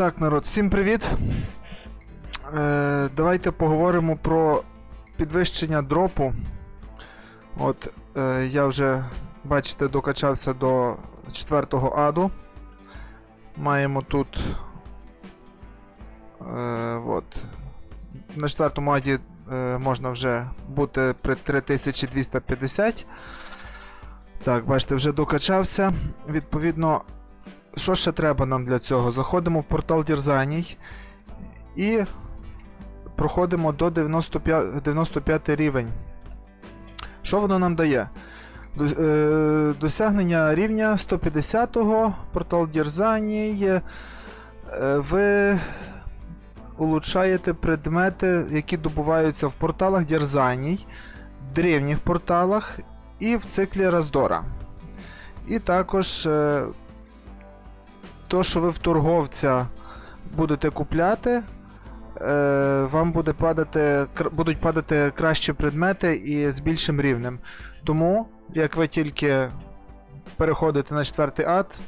Так, народ, всім привіт. Е, давайте поговоримо про підвищення дропу. От, е, я вже, бачите, докачався до 4-го аду. Маємо тут. Е, от. На 4 аді е, можна вже бути при 3250. Так, бачите, вже докачався. Відповідно, що ще треба нам для цього? Заходимо в портал Дірзаній і проходимо до 95, 95 рівень. Що воно нам дає? Е, Досягнення рівня 150-го, портал Дірзаній. е, Ви улучшаєте предмети, які добуваються в порталах Дірзаній, древніх порталах і в циклі Раздора. І також е, то, що ви в торговця будете купляти, е, вам буде падати, будуть падати кращі предмети і з більшим рівнем. Тому, як ви тільки переходите на четвертий ад,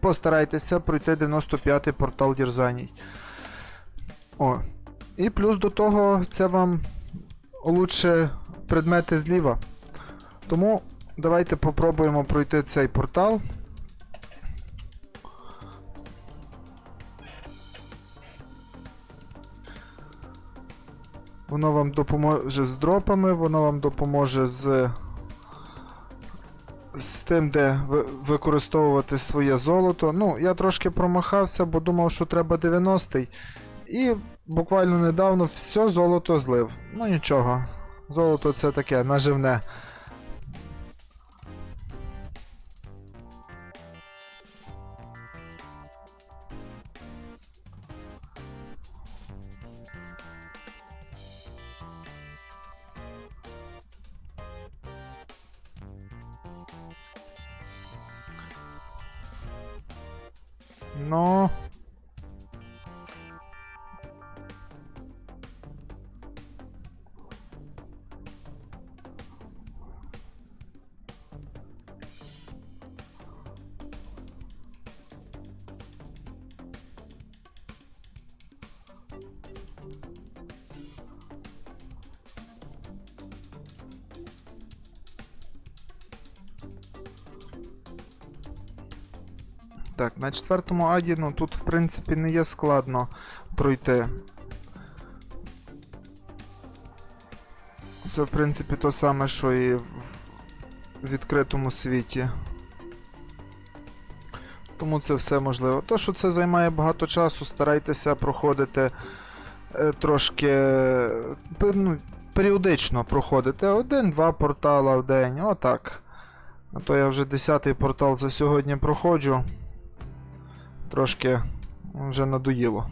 постарайтеся пройти 95-й портал Дірзаній. О. І плюс до того, це вам лучше предмети зліва. Тому давайте попробуємо пройти цей портал. Воно вам допоможе з дропами, воно вам допоможе з. З тим, де ви- використовувати своє золото. Ну, я трошки промахався, бо думав, що треба 90-й. І буквально недавно все золото злив. Ну нічого. Золото це таке наживне. Ну. Так, на четвертому аді, ну тут в принципі не є складно пройти. Це в принципі то саме, що і в відкритому світі. Тому це все можливо. То, що це займає багато часу, старайтеся проходити е, трошки ну, періодично проходити. Один-два портала в день, отак. А то я вже 10-й портал за сьогодні проходжу. Трошки вже надоїло.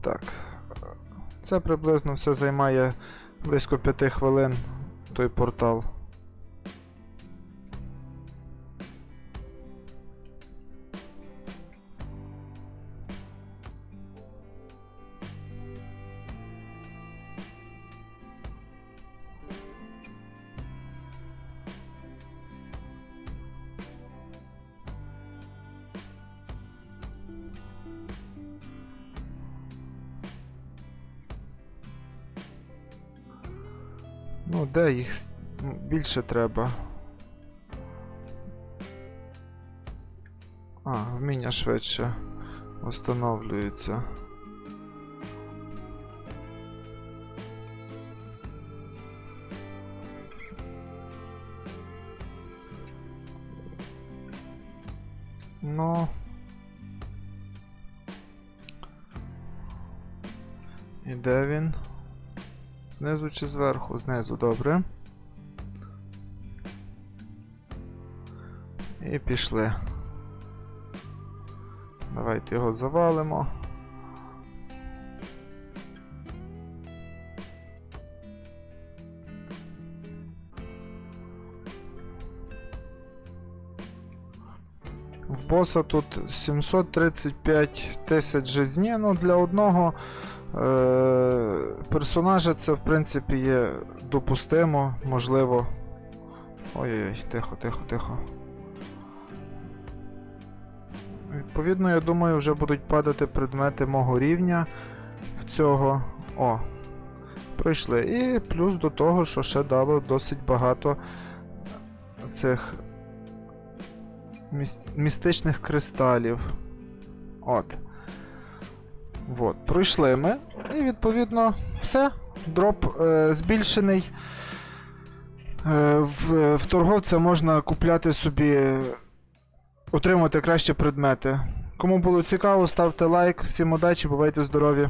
Так. Це приблизно все займає близько 5 хвилин той портал. Ну, де їх більше треба. А, вміння швидше встановлюється. Ну. І де він? Знизу чи зверху? Знизу, добре. І пішли. Давайте його завалимо. В боса тут 735 тисяч жизні. Ну, для одного е- персонажа це, в принципі, є допустимо, можливо. Ой-ой-ой, тихо, тихо, тихо. Відповідно, я думаю, вже будуть падати предмети мого рівня в цього. О. Пройшли. І плюс до того, що ще дало досить багато цих міс- містичних кристалів. От. От. Пройшли ми. І відповідно все. Дроп е, збільшений. Е, в, в торговця можна купляти собі, отримувати краще предмети. Кому було цікаво, ставте лайк. Всім удачі, бувайте здорові!